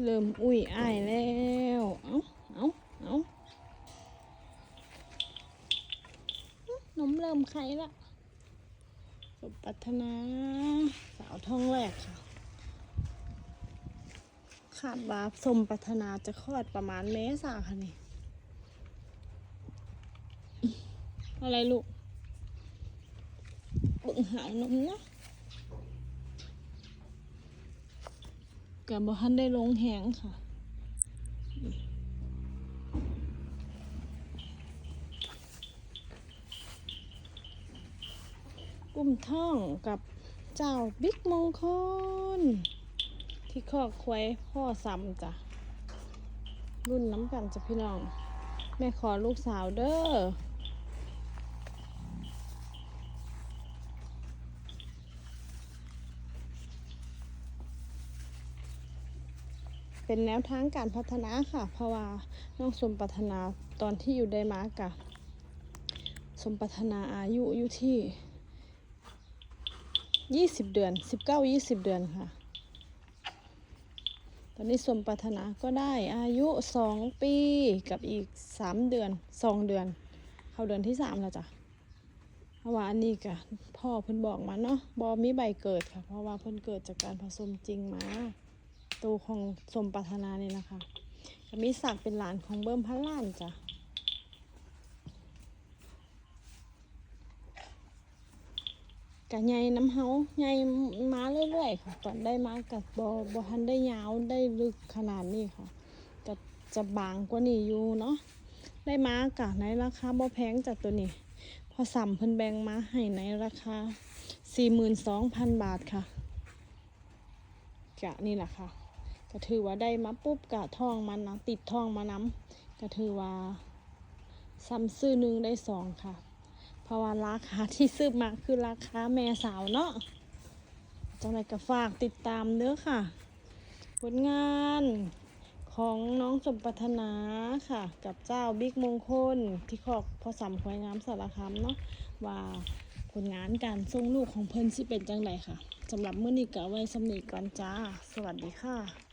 เริ่มอุ้ยอ้ายแล้ว เอาเอาเอานมเริ่มไข่ละสุปัฒนา สาวท้องแรกค่ะ คาดว่าสมปัฒนาจะคลอดประมาณเมษาค่ะนี่ อะไรลูกบึงหาวนมนะ กับบทันได้ลงแหงค่ะกุ้มท่องกับเจ้าบิ๊กมงคล ที่คอกควายพ่อซ้ำจ้ะรุ่นน้ำกันจ้ะพี่น้อง แม่ขอลูกสาวเด้อ เป็นแนวทางการพัฒนาค่ะ เพราะว่าน้องสมปัฒนาตอนที่อยู่ไดมาร์กอะสมปัฒนาอายุอยู่ที่ 20 เดือน 19-20 เดือนค่ะ ตอนนี้สมปัฒนาก็ได้อายุ 2 ปีกับอีก 3 เดือน 2 เดือน เข้าเดือนที่ 3 แล้วจ้ะเพราะว่าอันนี้กะพ่อเพิ่นบอกมาเนาะบอมีใบเกิดค่ะ เพราะว่าเพิ่นเกิดจากการผสมจริงมา ตัวของสมปรารถนาเนี่ยนะคะก็มีศักดิ์เป็นหลานของเบิ้มพันล้านจ้ะกะใหญ่น้ำเฮาใหญ่มาเรื่อยๆค่ะตอนได้มากับบอบทันได้ยาวได้ลึกขนาดนี้ค่ะก็จะบางกว่านี้อยู่เนาะได้มากะในราคาบ่แพงจากตัวนี้ พอสัมเพิ่นแบงมาให้ในราคา 42,000 บาทค่ะกะนี่แหละค่ะ ก็ถือว่าได้มาปุ๊บกะท่องมันนะติดท่องมาน้ำก็ถือว่าซ้ำซื้อหนึ่งได้สองค่ะ เพราะว่าราคาที่ซื้อมาคือราคาแม่สาวเนาะจังไรก็ฝากติดตามเด้อค่ะ ผลงานของน้องสมปรารถนาค่ะ กับเจ้าบิ๊กมงคลที่ขอกพอสำควายงามสารคามเนาะว่าผลงานการส่งลูกของเพิ่นสิเป็นจังไรค่ะสำหรับมื้อนี้ก็ไว้สำนีก่อนจ้า สวัสดีค่ะ